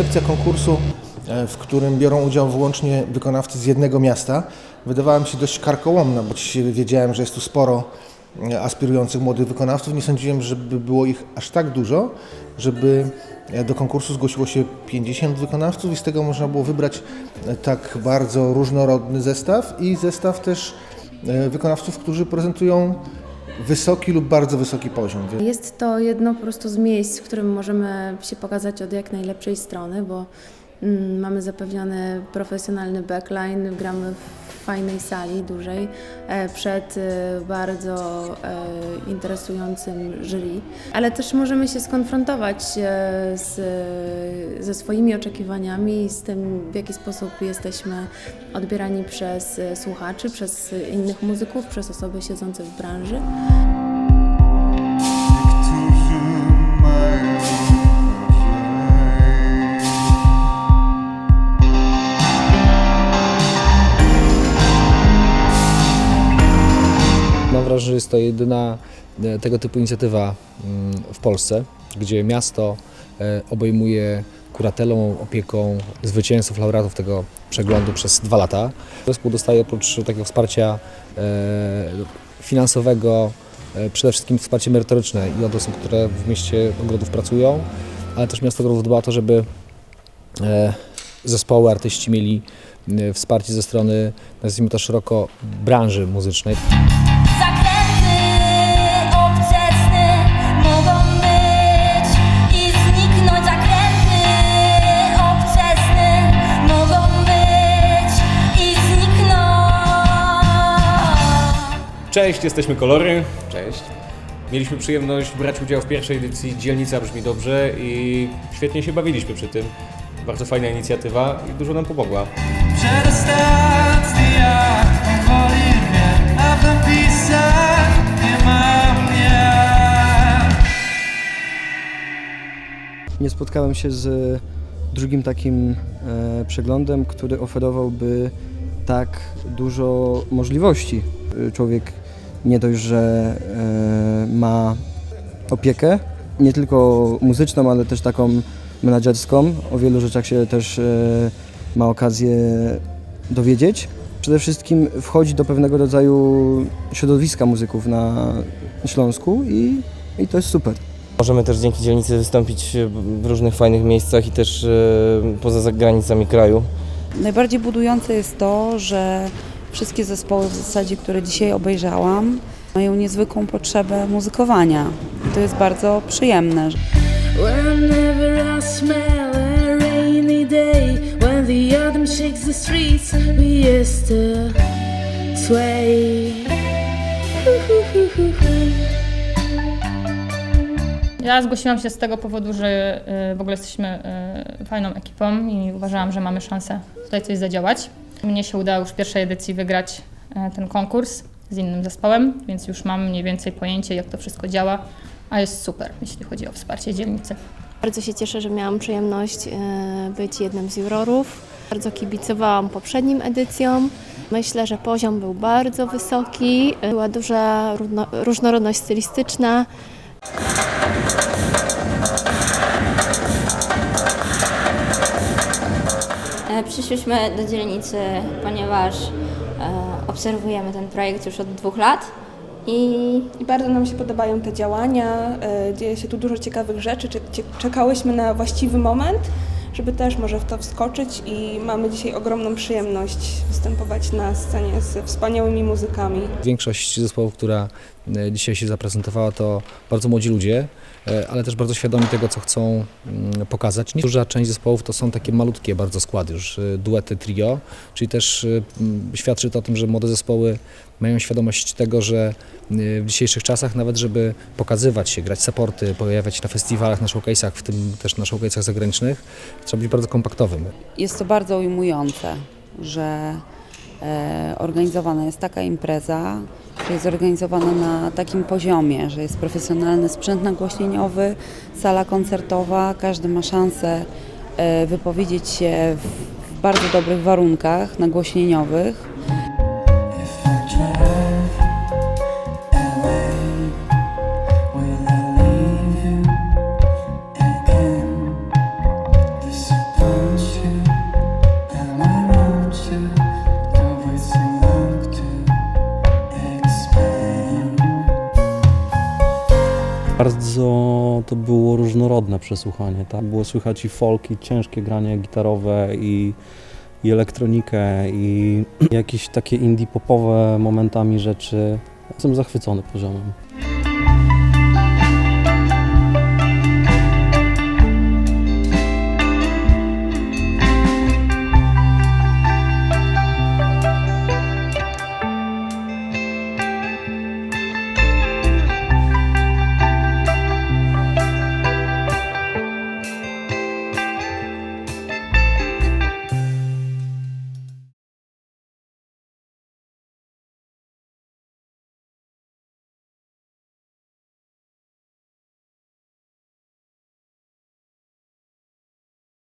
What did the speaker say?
koncepcja konkursu, e, w którym biorą udział wyłącznie wykonawcy z jednego miasta, wydawała mi się dość karkołomna, bo wiedziałem, że jest tu sporo e, aspirujących młodych wykonawców. Nie sądziłem, żeby było ich aż tak dużo, żeby e, do konkursu zgłosiło się 50 wykonawców i z tego można było wybrać tak bardzo różnorodny zestaw i zestaw też wykonawców, którzy prezentują wysoki lub bardzo wysoki poziom. Jest to jedno po prostu z miejsc, w którym możemy się pokazać od jak najlepszej strony, bo mm, mamy zapewniony profesjonalny backline, gramy w fajnej sali dużej, e, przed e, bardzo e, interesującym jury, ale też możemy się skonfrontować z, ze swoimi oczekiwaniami z tym, w jaki sposób jesteśmy odbierani przez słuchaczy, przez innych muzyków, przez osoby siedzące w branży. Że jest to jedyna e, tego typu inicjatywa mm, w Polsce, gdzie miasto e, obejmuje kuratelą, opieką zwycięzców, laureatów tego przeglądu przez dwa lata. Zespół dostaje oprócz takiego wsparcia e, finansowego, przede wszystkim wsparcie merytoryczne i od osób, które w mieście Ogrodów pracują, ale też miasto Ogrodów dba o to, żeby zespoły, artyści mieli wsparcie ze strony, nazwijmy to szeroko, branży muzycznej. Cześć, jesteśmy Kolory. Cześć. Mieliśmy przyjemność brać udział w pierwszej edycji Dzielnica Brzmi Dobrze i świetnie się bawiliśmy przy tym. Bardzo fajna inicjatywa i dużo nam pomogła. Nie spotkałem się z drugim takim e, przeglądem, który oferowałby tak dużo możliwości. E, Człowiek nie dość, że e, ma opiekę, nie tylko muzyczną, ale też taką menedżerską. O wielu rzeczach się też e, ma okazję dowiedzieć. Przede wszystkim wchodzi do pewnego rodzaju środowiska muzyków na Śląsku i, i to jest super. Możemy też dzięki dzielnicy wystąpić w różnych fajnych miejscach i też e, poza granicami kraju. Najbardziej budujące jest to, że wszystkie zespoły w zasadzie, które dzisiaj obejrzałam, mają niezwykłą potrzebę muzykowania. I to jest bardzo przyjemne. Whenever I smell a rainy day, when the autumn shakes the streets, we used to sway. Ja zgłosiłam się z tego powodu, że y, w ogóle jesteśmy y, fajną ekipą i uważałam, że mamy szansę tutaj coś zadziałać. Mnie się udało już w pierwszej edycji wygrać y, ten konkurs z innym zespołem, więc już mam mniej więcej pojęcie, jak to wszystko działa, a jest super, jeśli chodzi o wsparcie dzielnicy. Bardzo się cieszę, że miałam przyjemność e, być jednym z jurorów. Bardzo kibicowałam poprzednim edycjom. Myślę, że poziom był bardzo wysoki. Była duża różno- różnorodność stylistyczna. Przyszliśmy do dzielnicy, ponieważ e, obserwujemy ten projekt już od dwóch lat i I bardzo nam się podobają te działania, e, dzieje się tu dużo ciekawych rzeczy, czekałyśmy na właściwy moment, żeby też może w to wskoczyć i mamy dzisiaj ogromną przyjemność występować na scenie ze wspaniałymi muzykami. Większość zespołów, która e, dzisiaj się zaprezentowała, to bardzo młodzi ludzie, e, ale też bardzo świadomi tego, co chcą mm, pokazać. Duża część zespołów to są takie malutkie bardzo składy, już e, duety, trio, czyli też świadczy to o tym, że młode zespoły mają świadomość tego, że e, w dzisiejszych czasach nawet, żeby pokazywać się, grać supporty, pojawiać się na festiwalach, na showcase'ach, w tym też na showcase'ach zagranicznych, trzeba być bardzo kompaktowym. Jest to bardzo ujmujące, że e, organizowana jest taka impreza, że jest organizowana na takim poziomie, że jest profesjonalny sprzęt nagłośnieniowy, sala koncertowa, każdy ma szansę e, wypowiedzieć się w bardzo dobrych warunkach nagłośnieniowych. Bardzo to było różnorodne przesłuchanie. Tak? Było słychać i folk, i ciężkie granie gitarowe, i, i elektronikę, i jakieś takie indie popowe momentami rzeczy. Jestem zachwycony poziomem.